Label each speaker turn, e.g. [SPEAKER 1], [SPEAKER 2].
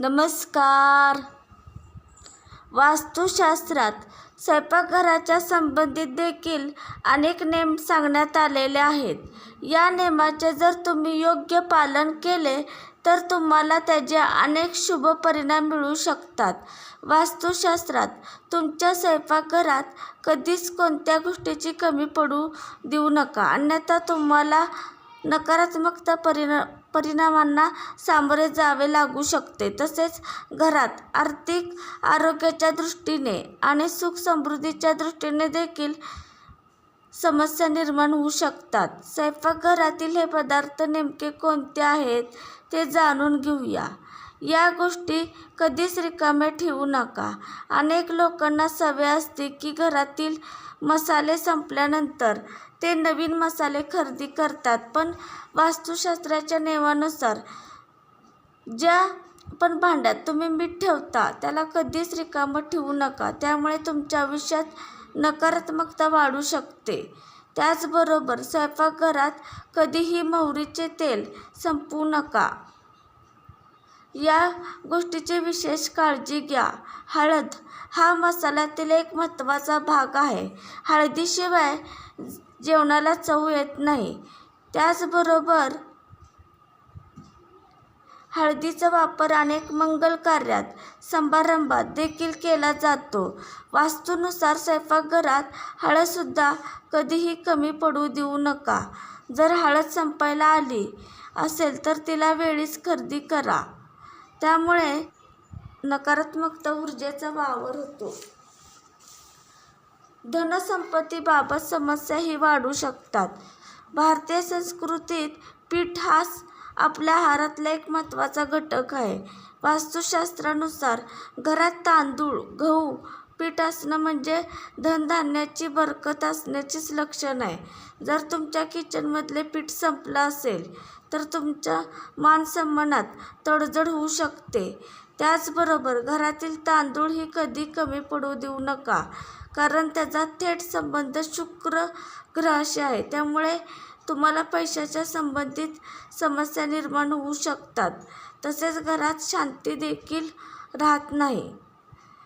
[SPEAKER 1] नमस्कार. वास्तुशास्त्रात स्वयंपाकघराच्या संबंधित देखील अनेक नेम सांगण्यात आलेले आहेत. या नेमाचे जर तुम्ही योग्य पालन केले तर तुम्हाला त्याचे अनेक शुभ परिणाम मिळू शकतात. वास्तुशास्त्रात तुमच्या स्वयंपाकघरात कधीच कोणत्या गोष्टीची कमी पडू देऊ नका. अन्यथा तुम्हाला नकारात्मकता परिणा परिणामांना सामोरे जावे लागू शकते. तसेच घरात आर्थिक आरोग्याच्या दृष्टीने आणि सुख समृद्धीच्या दृष्टीने देखील समस्या निर्माण होऊ शकतात. स्वयंपाकघरातील हे पदार्थ नेमके कोणते आहेत ते जाणून घेऊया. या गोष्टी कधीच रिकाम्या ठेवू नका. अनेक लोकांना सवय असते की घरातील मसाले संपल्यानंतर ते नवीन मसाले खरेदी करतात. पण वास्तुशास्त्राच्या नियमानुसार ज्या पण भांड्यात तुम्ही मीठ ठेवता त्याला कधीच रिकामं ठेवू नका. त्यामुळे तुमच्या आयुष्यात नकारात्मकता वाढू शकते. त्याचबरोबर स्वयंपाकघरात कधीही मोहरीचे तेल संपवू नका. या गोष्टीची विशेष काळजी घ्या. हळद हा मसाल्यातील एक महत्त्वाचा भाग आहे. हळदीशिवाय जेवणाला चव येत नाही. त्याचबरोबर हळदीचा वापर अनेक मंगल कार्यात समारंभात देखील केला जातो. वास्तूनुसार स्वयंपाकघरात हळदसुद्धा कधीही कमी पडू देऊ नका. जर हळद संपायला आली असेल तर तिला वेळीच खरेदी करा. त्यामुळे नकारात्मकता ऊर्जेचा वावर होतो. धनसंपत्तीबाबत समस्याही वाढू शकतात. भारतीय संस्कृतीत पीठ हा आपल्या आहारातला एक महत्त्वाचा घटक आहे. वास्तुशास्त्रानुसार घरात तांदूळ गहू पीठ असणं म्हणजे धनधान्याची बरकत असण्याचीच लक्षण आहे. जर तुमच्या किचनमधले पीठ संपलं असेल तर तुमच्या मानसन्मानात तडजड होऊ शकते. त्याचबरोबर घरातील तांदूळ ही कधी कमी पडू देऊ नका कारण त्याचा थेट संबंध शुक्र ग्रहाशी आहे. त्यामुळे तुम्हाला पैशाच्या संबंधित समस्या निर्माण होऊ शकतात. तसेच घरात शांती देखील राहत नाही.